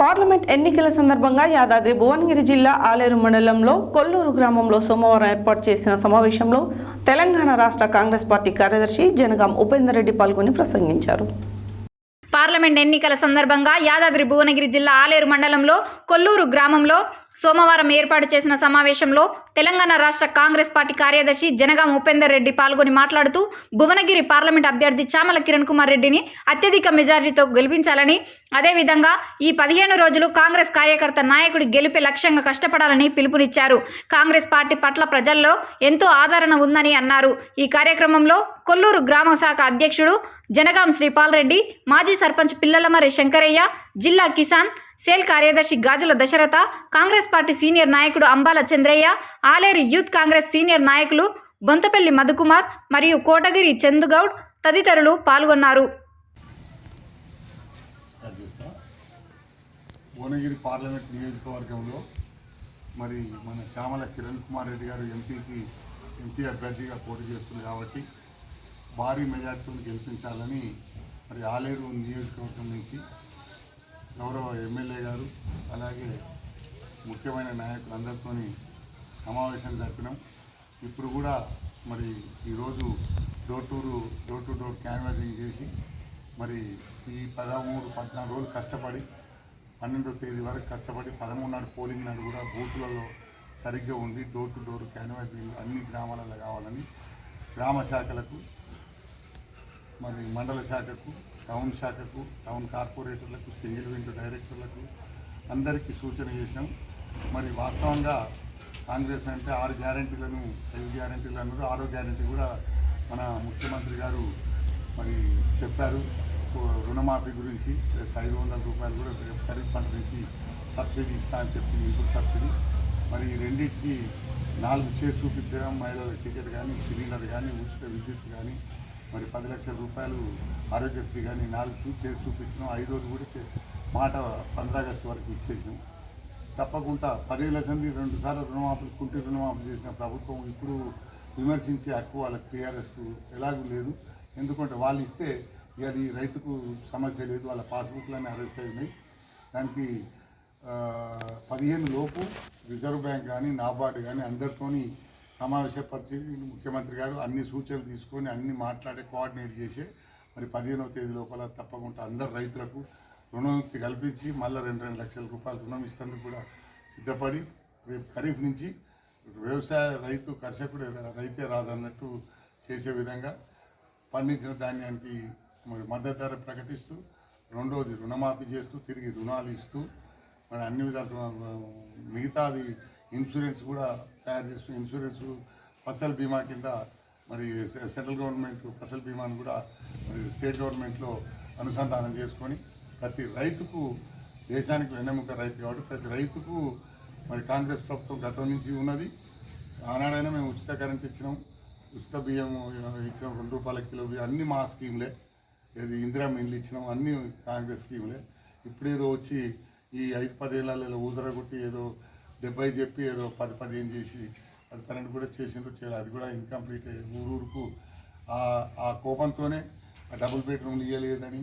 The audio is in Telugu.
పార్లమెంట్ ఎన్నికల సందర్భంగా యాదాద్రి భువనగిరి జిల్లా ఆలేరు మండలంలో కొల్లూరు గ్రామంలో సోమవారం ఏర్పాటు చేసిన సమావేశంలో తెలంగాణ రాష్ట్ర కాంగ్రెస్ పార్టీ కార్యదర్శి జనగాం ఉపేందర్ రెడ్డి పాల్గొని ప్రసంగించారు. పార్లమెంట్ ఎన్నికల సందర్భంగా యాదాద్రి భువనగిరి జిల్లా ఆలేరు మండలంలో కొల్లూరు గ్రామంలో సోమవారం ఏర్పాటు చేసిన సమావేశంలో తెలంగాణ రాష్ట్ర కాంగ్రెస్ పార్టీ కార్యదర్శి జనగాం ఉపేందర్ రెడ్డి పాల్గొని మాట్లాడుతూ భువనగిరి పార్లమెంట్ అభ్యర్థి చామల కిరణ్ కుమార్ రెడ్డిని అత్యధిక మెజార్టీతో గెలిపించాలని అదేవిధంగా ఈ పదిహేను రోజులు కాంగ్రెస్ కార్యకర్త నాయకుడి గెలిపే లక్ష్యంగా కష్టపడాలని పిలుపునిచ్చారు. కాంగ్రెస్ పార్టీ పట్ల ప్రజల్లో ఎంతో ఆదరణ ఉందని అన్నారు. ఈ కార్యక్రమంలో కొల్లూరు గ్రామ శాఖ అధ్యక్షుడు జనగాం శ్రీపాల్ రెడ్డి మాజీ సర్పంచ్ పిల్లలమరి శంకరయ్య జిల్లా కిసాన్ సేల్ కార్యదర్శి Gajula Dasharatha Congress party senior నాయకుడు Ambala Chandraiah Aler youth Congress senior నాయకులు బొంతపల్లి మధుకుమార్ మరియు కోటగిరి చందుగౌడ్ తదితరులు పాల్గొన్నారు. భువనగిరి పార్లమెంట్ నియోజకవర్గంలో మరి మన చామల కిరణ్ కుమార్ రెడ్డి గారు ఎంపీకి ఎంపీ అభ్యర్థిగా పోటీ చేస్తుంది కాబట్టి భారీ మెజార్టీతో గెలిపించాలని మరి ఆలేరు నియోజకవర్గం నుంచి గౌరవ ఎమ్మెల్యే గారు అలాగే ముఖ్యమైన నాయకులందరితో సమావేశం జరిపినాం. ఇప్పుడు కూడా మరి ఈరోజు door to door to door canvassing చేసి మరి ఈ పదమూడు పద్నాలుగు రోజులు కష్టపడి పన్నెండో తేదీ వరకు కష్టపడి పదమూడు నాడు పోలింగ్ నాడు కూడా బూతులలో సరిగ్గా ఉండి డోర్ టు డోర్ క్యాన్వాసింగ్ అన్ని గ్రామాలలో కావాలని గ్రామ శాఖలకు మరి మండల శాఖకు టౌన్ శాఖకు టౌన్ కార్పొరేటర్లకు సింగిల్ విండో డైరెక్టర్లకు అందరికీ సూచన చేశాం. మరి వాస్తవంగా కాంగ్రెస్ అంటే ఆరు గ్యారంటీలను ఐదు గ్యారంటీలు అన్నారు. ఆరో గ్యారంటీ కూడా మన ముఖ్యమంత్రి గారు మరి చెప్పారు. రుణమాఫీ గురించి ప్లస్ ఐదు వందల రూపాయలు కూడా ఖరీఫ్ పంట నుంచి సబ్సిడీ ఇస్తా అని చెప్పి ఇన్పుట్ సబ్సిడీ. మరి రెండింటికి నాలుగు చేసి చూపించడం మహిళల టికెట్ కానీ సిలిండర్ కానీ ఉచిత విద్యుత్ కానీ మరి పది లక్షల రూపాయలు ఆరోగ్యశ్రీ కానీ నాలుగు చూ చేసి చూపించినాం. ఐదోది కూడా చే- మాట పంద్రా ఆగస్టు వరకు ఇచ్చేసాం తప్పకుండా పదేళ్ళ సంది రెండు సార్లు రుణమాఫీ కుంటి రుణమాఫీ చేసిన ప్రభుత్వం ఇప్పుడు విమర్శించే హక్కు వాళ్ళకి టీఆర్ఎస్కు ఎలాగూ లేదు. ఎందుకంటే వాళ్ళు ఇస్తే ఇక అది రైతుకు సమస్య లేదు. వాళ్ళ పాస్బుక్లన్నీ అరెస్ట్ అయినాయి. దానికి పదిహేను లోపు రిజర్వ్ బ్యాంక్ కానీ నాబార్డు కానీ అందరితోని సమావేశపరిచి ముఖ్యమంత్రి గారు అన్ని సూచనలు తీసుకొని అన్ని మాట్లాడి కోఆర్డినేట్ చేసి మరి పదిహేనవ తేదీ లోపల తప్పకుండా అందరు రైతులకు రుణముక్తి కల్పించి మళ్ళీ రెండు రెండు లక్షల రూపాయలు రుణం ఇస్తానికి కూడా సిద్ధపడి రేపు ఖరీఫ్ నుంచి వ్యవసాయ రైతు కర్షకుడు రైతే రాదన్నట్టు చేసే విధంగా పండించిన ధాన్యానికి మరి మద్దతు ధర ప్రకటిస్తూ రెండవది రుణమాఫీ చేస్తూ తిరిగి రుణాలు ఇస్తూ మరి అన్ని విధాలు మిగతాది ఇన్సూరెన్స్ కూడా తయారు చేస్తూ ఇన్సూరెన్స్ ఫసల్ బీమా కింద మరి సెంట్రల్ గవర్నమెంట్ ఫసల్ బీమాను కూడా మరి స్టేట్ గవర్నమెంట్లో అనుసంధానం చేసుకొని ప్రతి రైతుకు దేశానికి వెన్నెముక రైతు కాబట్టి ప్రతి రైతుకు మరి కాంగ్రెస్ ప్రభుత్వం గతం నుంచి ఉన్నది. ఆనాడైనా మేము ఉచిత కరెంట్ ఇచ్చినాం. ఉచిత బియ్యం ఇచ్చినాం రెండు రూపాయల కిలో బియ్యం అన్ని మా స్కీమ్లే. ఏది ఇందిరా మిల్లు ఇచ్చినాం అన్ని కాంగ్రెస్ స్కీమ్లే. ఇప్పుడు ఏదో వచ్చి ఈ ఐదు పదేళ్ళలో ఊదరగొట్టి ఏదో డెబ్బై చెప్పి ఏదో పది పదిహేను చేసి అది పన్నెండు కూడా చేసిండ్రు చేయాలి. అది కూడా ఇన్కంప్లీట్ ఊరూరుకు ఆ ఆ కోపంతోనే ఆ డబుల్ బెడ్రూమ్లు ఇవ్వలేదని